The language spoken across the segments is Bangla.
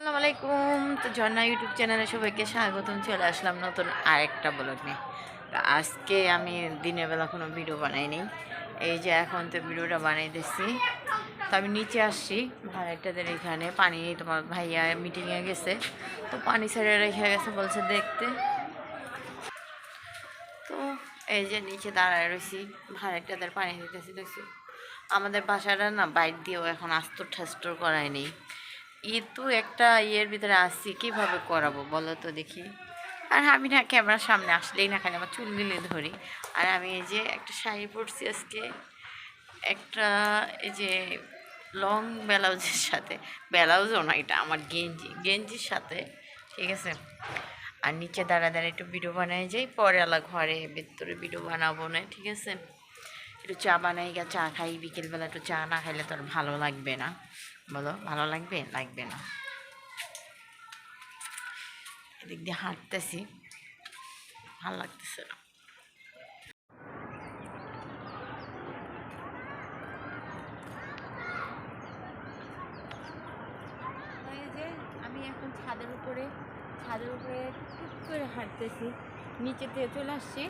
আসসালামু আলাইকুম। তো ঝর্ণা ইউটিউব চ্যানেলে সবাইকে স্বাগতম। চলে আসলাম নতুন আরেকটা ব্লগ নিয়ে। আজকে আমি দিনের বেলা কোনো ভিডিও বানাইনি এই যে এখন তো ভিডিওটা বানাইতেছি তো আমি নিচে আসছি। ভাইটাদের এখানে পানি, তোমার ভাইয়া মিটিংয়ে গেছে। তো পানি ছেড়ে রেখে গেছে বলছে দেখতে। তো এই যে নিচে দাঁড়ায় রয়েছি ভাড়াটাদের পানি দিতেছি, দেখছি। আমাদের বাসাটা না বাইর দিয়েও এখন আস্তর ঠাস্তর করায় ই তো একটা ইয়ের ভিতরে আসছি, কীভাবে করাবো বলো তো দেখি। আর আমি না ক্যামেরার সামনে আসলেই না, খালি আমার চুলগুলি ধরি। আর আমি এই যে একটা শাড়ি পরছি আজকে, একটা এই যে লং ব্লাউজের সাথে। ব্লাউজও না, এটা আমার গেঞ্জি, গেঞ্জির সাথে, ঠিক আছে? আর নিচে দাঁড়া দাঁড়া একটু ভিডিও বানাই যাই, পরে আলা ঘরে ভেতরে ভিডিও বানাবো না, ঠিক আছে? একটু চা বানাই, গা চা খাই, বিকেলবেলা একটু চা না খাইলে তো আর ভালো লাগবে না। বলো ভালো লাগবে লাগবে না এদিক দিয়ে হাঁটতেছি ভালো লাগতেছে না আমি এখন ছাদের উপরে ছাদের উপরে টুক করে হাঁটতেছি। নিচে থেকে চলে আসছি।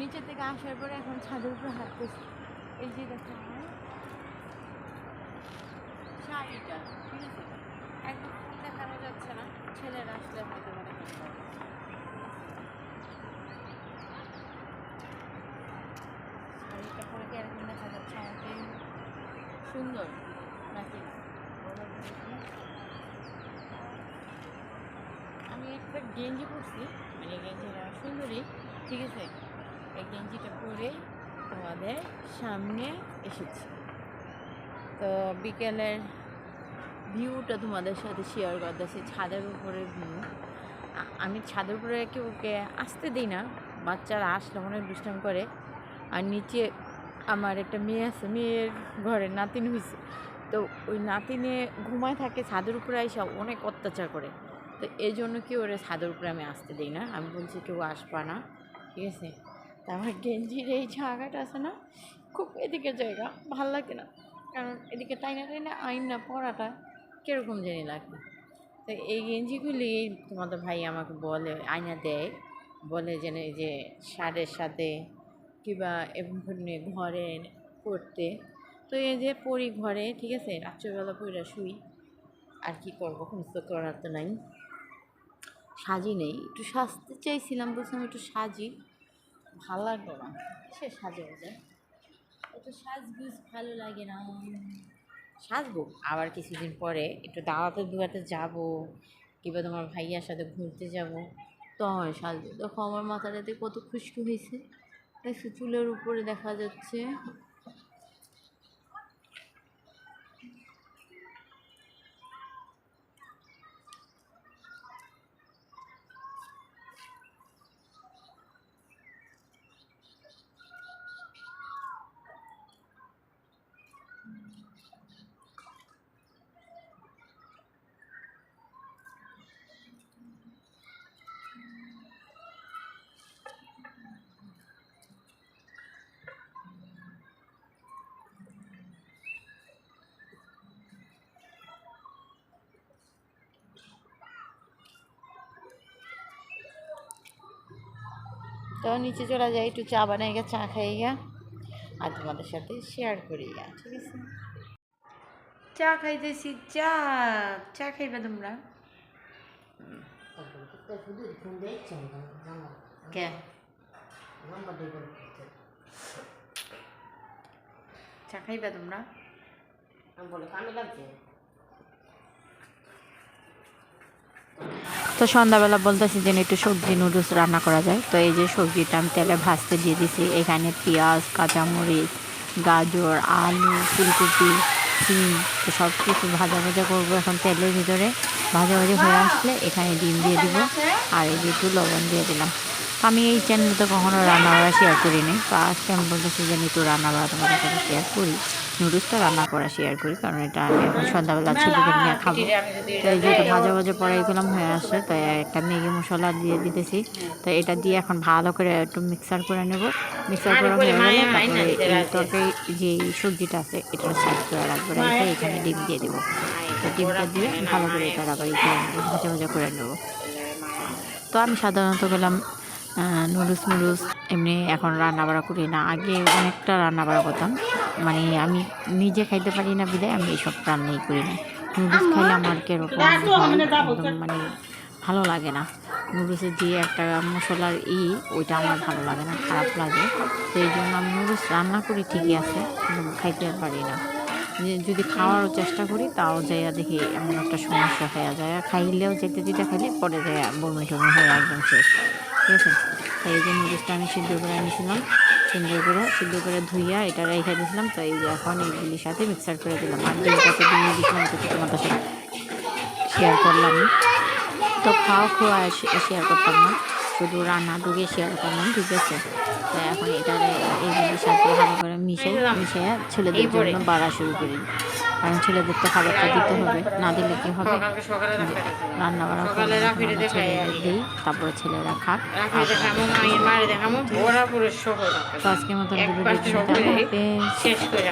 নিচে থেকে আসার পরে এখন ছাদের উপরে হাঁটতেছি। এই যে দেখো আমার শাড়িটা ঠিক আছে একদম ফুল দেখানো যাচ্ছে না। ছেলেরা আসলে হয়তো পারবে। শাড়িটা পরে কি এরকম দেখা যাচ্ছে আমাকে? সুন্দর, নাকি? আমি একটা গেঞ্জি পরছি মানে গেঞ্জিটা সুন্দরী, ঠিক আছে? এই গেঞ্জিটা পরে তোমাদের সামনে এসেছি। তো বিকেলের ভিউটা তোমাদের সাথে শেয়ার করতেছি ছাদের উপরে ভিউ আমি ছাদের উপরে কেউকে আসতে দিই না, বাচ্চারা আসলে অনেক দুষ্টাম করে। আর নিচে আমার একটা মেয়ে আছে, মেয়ের ঘরে নাতিন হয়েছে তো ওই নাতিনে ঘুমায় থাকে, ছাদের উপরে এসে অনেক অত্যাচার করে। তো এই জন্য কি ওরে ছাদের উপরে আমি আসতে দিই না, আমি বলছি কেউ আসবা না, ঠিক আছে? তা আমার গেঞ্জির এই জায়গাটা আছে না, খুব এদিকে জায়গা, ভালো লাগে না। কারণ এদিকে টাইনা টাইনা আইন না পড়াটা। কীরকম জানি লাগে তো এই গেঞ্জিগুলি তোমাদের ভাই আমাকে বলে আয়না দেয়। বলে যেন এই যে শার্টের সাথে কিংবা এমনি ঘরে পরতে। তো এই যে পড়ি ঘরে, ঠিক আছে? রাত্রেবেলা পইরা শুই। আর কি করব? তো করার তো নাই। সাজি নেই। একটু সাজতে চাইছিলাম, বলছিলাম একটু সাজি। ভালো লাগল না। সে সাজে বোঝে একটু সাজগুজ ভালো লাগে না। সাজবো। আবার কিছুদিন পরে একটু দাওয়াতে দুয়াতে যাব, কিংবা তোমার ভাইয়ার সাথে ঘুরতে যাব। তখন সাজবো দেখো আমার মাথাটাতে কত খুশকি হয়েছে। চুলের উপরে দেখা যাচ্ছে। তো নিচে চলে যাই, একটু চা বানাই গা চা খাই গা আর তোমাদের সাথে শেয়ার করি গা ঠিক আছে? চা খাইতেছি, চা চা খাইবে তোমরা? চা খাইবে তোমরা? তো সন্ধ্যাবেলা বলতেছি যে একটু সবজি নুডলস রান্না করা যায়। তো এই যে সবজিটা আমি তেলে ভাজতে দিয়ে দিছি। এখানে পেঁয়াজ, কাঁচামরিচ, গাজর, আলু, ফুলকপি, সিম, তো সব কিছু ভাজা ভাজা করব এখন তেলের ভিতরে। ভাজা ভাজা হয়ে আসলে এখানে ডিম দিয়ে দিব আর এই যে একটু লবণ দিয়ে দিলাম। আমি এই চ্যানেলে তো কখনো রান্না বাড়া শেয়ার করিনি। তো আজকে আমি বলতেছি যে একটু রান্না বাড়া তোমাদের সাথে শেয়ার করি। নুডলসটা রান্না করা শেয়ার করি কারণ এটা আমি এখন সন্ধ্যাবেলা ছেলেদের নিয়ে খাব। তো এই যেহেতু ভাজা ভাজা পরে এগুলাম হয়ে আসছে তো একটা ম্যাগি মশলা দিয়ে দিতেছি। তো এটা দিয়ে এখন ভালো করে একটু মিক্সার করে নেব। মিক্সার করা হয়ে গেলে তারপরে এই তরকারি যে সবজিটা আছে এটা সাইড করে রাখব। রেখে এখানে ডিম দিয়ে দেবো। তো ডিমটা দিয়ে ভালো করে এটা আবার ভাজা ভাজা করে নেব। তো আমি সাধারণত গেলাম নুডলস মুডলস এমনি এখন রান্না বাড়া করি না। আগে অনেকটা রান্না বাড়া করতাম। মানে আমি নিজে খাইতে পারি না বিদায় আমি এইসব রান্নাই করি না। নুডলস খাইলে আমার কীরকম একদম মানে ভালো লাগে না। নুডলসের যে একটা মশলার ই ওইটা আমার ভালো লাগে না খারাপ লাগে। তো এই জন্য আমি নুডলস রান্না করি ঠিকই আছে কিন্তু খাইতে পারি না। যদি খাওয়ারও চেষ্টা করি তাও যাইয়া দেখি এমন একটা সমস্যা হয়ে যায়। খাইলেও যেতে যেতে খাইলে পরে যায় বমি টমি হয়ে একদম শেষ। ঠিক আছে? তো এই যে নুডলসটা আমি সিদ্ধ করে আনিছিলাম সুন্দর করে সুন্দর করে ধুইয়া এটা রেখে দিয়েছিলাম। তো এই এখন এইগুলির সাথে মিক্সার করে দিলাম। আর দুই কাছে দিয়ে দিয়েছিলাম তো তোমাদের সাথে শেয়ার করলাম। তো খাওয়া খাওয়া শেয়ার করতাম না। শুধু রান্না রান্নাটুকুই শেয়ার করলাম ঠিক আছে? তো এখন এটা এইগুলির সাথে ভালো করে মিশে মিশে ছেলেদের জন্য বাড়া শুরু করি। কারণ ছেলেদের তো খাবারটা দিতে হবে না দিলে কি হবে? রান্না করা দিই তারপরে ছেলেরা খাক। তো আজকের মতো শেষ। করে